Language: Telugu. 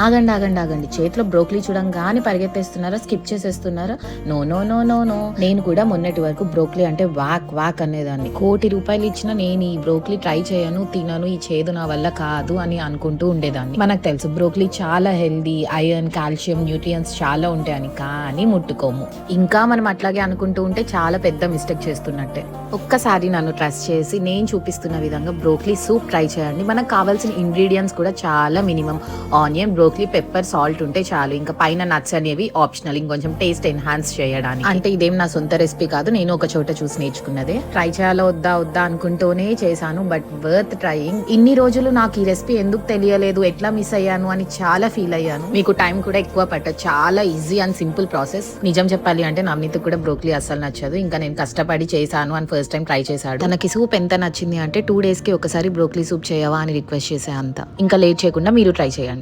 ఆగండి ఆగండి ఆగండి. చేతిలో బ్రోక్లీ చూడంగానే పరిగెత్తేస్తున్నారా? Skip చేసేస్తున్నారా? No no no no no. నేను కూడా మొన్నటి వరకు బ్రోక్లీ అంటే వాక్ వాక్ అనేదాన్ని. కోటి రూపాయలు ఇచ్చినా నేను ఈ బ్రోక్లీ ట్రై చేయను తినను ఈ చేదు నా వల్ల కాదు అని అనుకుంటూ ఉండేదాన్ని. మనకు తెలుసు బ్రోక్లీ చాలా హెల్దీ ఐరన్ కాల్షియం న్యూట్రియన్స్ చాలా ఉంటాయని. కానీ ముట్టుకోము. ఇంకా మనం అట్లాగే అనుకుంటూ ఉంటే చాలా పెద్ద మిస్టేక్ చేస్తున్నట్టే. ఒక్కసారి నన్ను ట్రస్ట్ చేసి నేను చూపిస్తున్న విధంగా బ్రోక్లీ సూప్ ట్రై చేయండి. మనకు కావాల్సిన ఇంగ్రీడియంట్స్ కూడా చాలా minimum. Onion broccoli pepper salt ఉంటే చాలు. ఇంకా పైన నట్స్ అనేవి ఆప్షనల్ ఇంకొంచెం టేస్ట్ ఎన్హాన్స్ చేయడానికి. అంటే ఇదేం నా సొంత రెసిపీ కాదు నేను ఒక చోట చూసి నేర్చుకున్నదే. ట్రై చేయాలో వద్దా వద్దా అనుకుంటూనే చేశాను బట్ వర్త్ ట్రైయింగ్ ఇన్ని రోజులు నాకు ఈ రెసిపీ ఎందుకు తెలియలేదు ఎట్లా మిస్ అయ్యాను అని చాలా ఫీల్ అయ్యాను. మీకు టైం కూడా ఎక్కువ పట్టదు. చాలా ఈజీ అండ్ సింపుల్ ప్రాసెస్ నిజం చెప్పాలి అంటే నవనీత్ కూడా బ్రోక్లీ అస్సలు నచ్చదు. ఇంకా నేను కష్టపడి చేశాను అని ఫస్ట్ టైం ట్రై చేశాడు. తనకి సూప్ ఎంత నచ్చింది అంటే టూ డేస్కి ఒకసారి బ్రోక్లీ సూప్ చేయవా అని రిక్వెస్ట్ చేసే అంత. ఇంకా లేట్ చేయకుండా మీరు ట్రై చేయండి.